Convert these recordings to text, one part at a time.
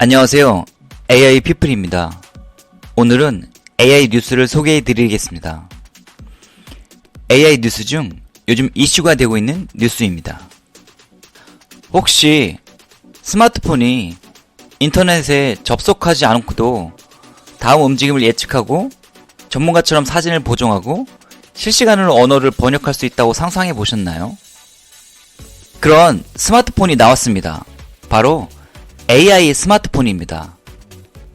안녕하세요. AI 피플입니다. 오늘은 AI 뉴스를 소개해 드리겠습니다. AI 뉴스 중 요즘 이슈가 되고 있는 뉴스입니다. 혹시 스마트폰이 인터넷에 접속하지 않고도 다음 움직임을 예측하고 전문가처럼 사진을 보정하고 실시간으로 언어를 번역할 수 있다고 상상해 보셨나요? 그런 스마트폰이 나왔습니다. 바로 AI 스마트폰입니다.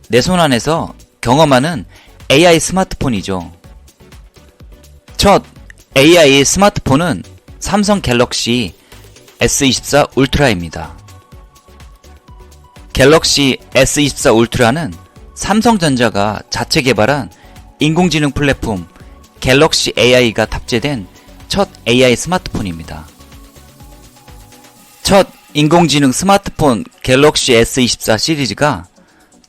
내 손 안에서 경험하는 AI 스마트폰이죠. 첫 AI 스마트폰은 삼성 갤럭시 S24 울트라입니다. 갤럭시 S24 울트라는 삼성전자가 자체 개발한 인공지능 플랫폼 갤럭시 AI가 탑재된 첫 AI 스마트폰입니다. 첫 인공지능 스마트폰 갤럭시 S24 시리즈가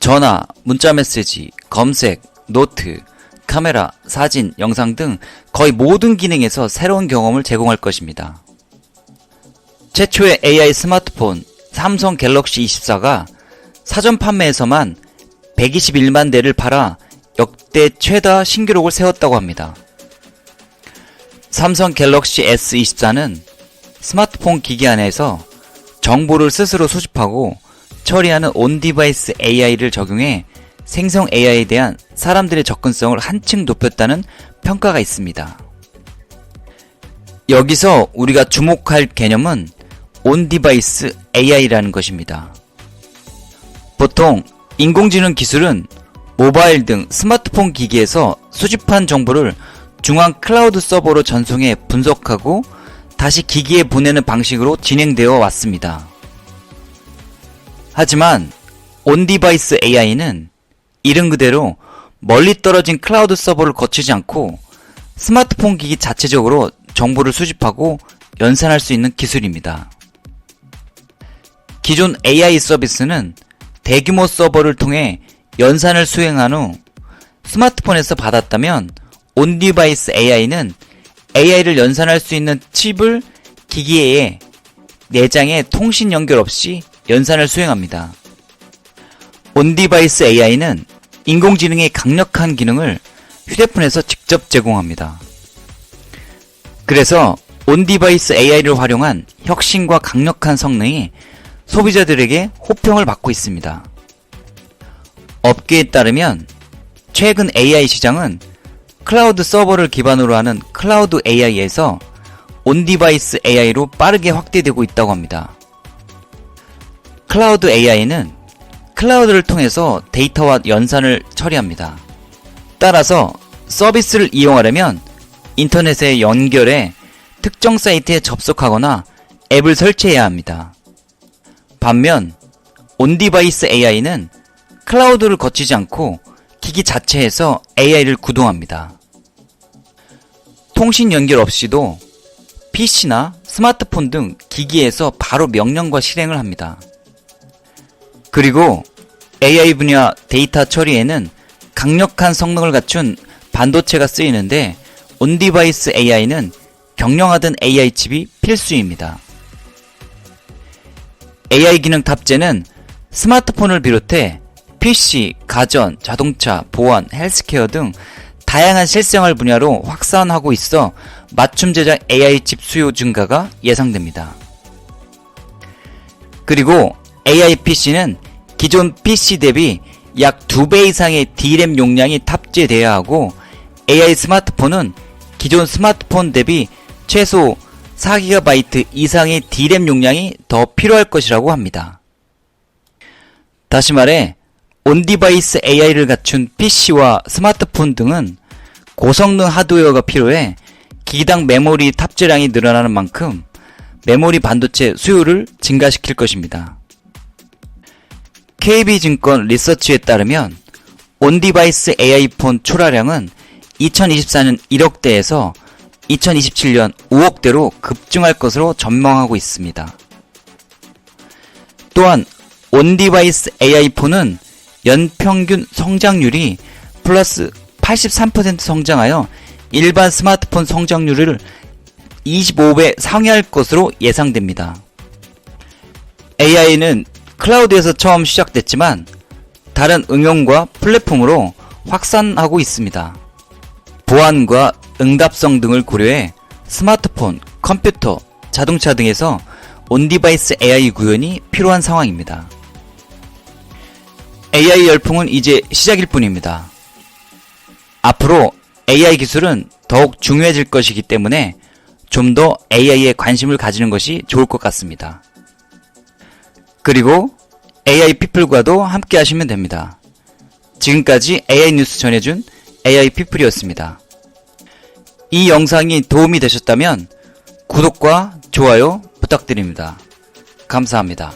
전화, 문자메시지, 검색, 노트, 카메라, 사진, 영상 등 거의 모든 기능에서 새로운 경험을 제공할 것입니다. 최초의 AI 스마트폰 삼성 갤럭시 24가 사전 판매에서만 121만 대를 팔아 역대 최다 신기록을 세웠다고 합니다. 삼성 갤럭시 S24는 스마트폰 기기 안에서 정보를 스스로 수집하고 처리하는 온디바이스 AI를 적용해 생성 AI에 대한 사람들의 접근성을 한층 높였다는 평가가 있습니다. 여기서 우리가 주목할 개념은 온디바이스 AI라는 것입니다. 보통 인공지능 기술은 모바일 등 스마트폰 기기에서 수집한 정보를 중앙 클라우드 서버로 전송해 분석하고 다시 기기에 보내는 방식으로 진행되어 왔습니다. 하지만 온디바이스 AI는 이름 그대로 멀리 떨어진 클라우드 서버를 거치지 않고 스마트폰 기기 자체적으로 정보를 수집하고 연산할 수 있는 기술입니다. 기존 AI 서비스는 대규모 서버를 통해 연산을 수행한 후 스마트폰에서 받았다면 온디바이스 AI는 AI를 연산할 수 있는 칩을 기기에 내장에 통신 연결 없이 연산을 수행합니다. 온디바이스 AI는 인공지능의 강력한 기능을 휴대폰에서 직접 제공합니다. 그래서 온디바이스 AI를 활용한 혁신과 강력한 성능이 소비자들에게 호평을 받고 있습니다. 업계에 따르면 최근 AI 시장은 클라우드 서버를 기반으로 하는 클라우드 AI에서 온디바이스 AI로 빠르게 확대되고 있다고 합니다. 클라우드 AI는 클라우드를 통해서 데이터와 연산을 처리합니다. 따라서 서비스를 이용하려면 인터넷에 연결해 특정 사이트에 접속하거나 앱을 설치해야 합니다. 반면 온디바이스 AI는 클라우드를 거치지 않고 기기 자체에서 AI를 구동합니다. 통신 연결 없이도 PC나 스마트폰 등 기기에서 바로 명령과 실행을 합니다. 그리고 AI 분야 데이터 처리에는 강력한 성능을 갖춘 반도체가 쓰이는데 온디바이스 AI는 경량화된 AI 칩이 필수입니다. AI 기능 탑재는 스마트폰을 비롯해 PC, 가전, 자동차, 보안, 헬스케어 등 다양한 실생활 분야로 확산하고 있어 맞춤 제작 AI 칩 수요 증가가 예상됩니다. 그리고 AI PC는 기존 PC 대비 약 2배 이상의 D램 용량이 탑재되어야 하고 AI 스마트폰은 기존 스마트폰 대비 최소 4GB 이상의 D램 용량이 더 필요할 것이라고 합니다. 다시 말해 온디바이스 AI를 갖춘 PC와 스마트폰 등은 고성능 하드웨어가 필요해 기기당 메모리 탑재량이 늘어나는 만큼 메모리 반도체 수요를 증가시킬 것입니다. KB증권 리서치에 따르면 온디바이스 AI폰 출하량은 2024년 1억대에서 2027년 5억대로 급증할 것으로 전망하고 있습니다. 또한 온디바이스 AI폰은 연평균 성장률이 플러스 83% 성장하여 일반 스마트폰 성장률을 25배 상회할 것으로 예상됩니다. AI는 클라우드에서 처음 시작됐지만 다른 응용과 플랫폼으로 확산하고 있습니다. 보안과 응답성 등을 고려해 스마트폰, 컴퓨터, 자동차 등에서 온디바이스 AI 구현이 필요한 상황입니다. AI 열풍은 이제 시작일 뿐입니다. 앞으로 AI 기술은 더욱 중요해질 것이기 때문에 좀 더 AI에 관심을 가지는 것이 좋을 것 같습니다. 그리고 AI 피플과도 함께 하시면 됩니다. 지금까지 AI 뉴스 전해준 AI 피플이었습니다. 이 영상이 도움이 되셨다면 구독과 좋아요 부탁드립니다. 감사합니다.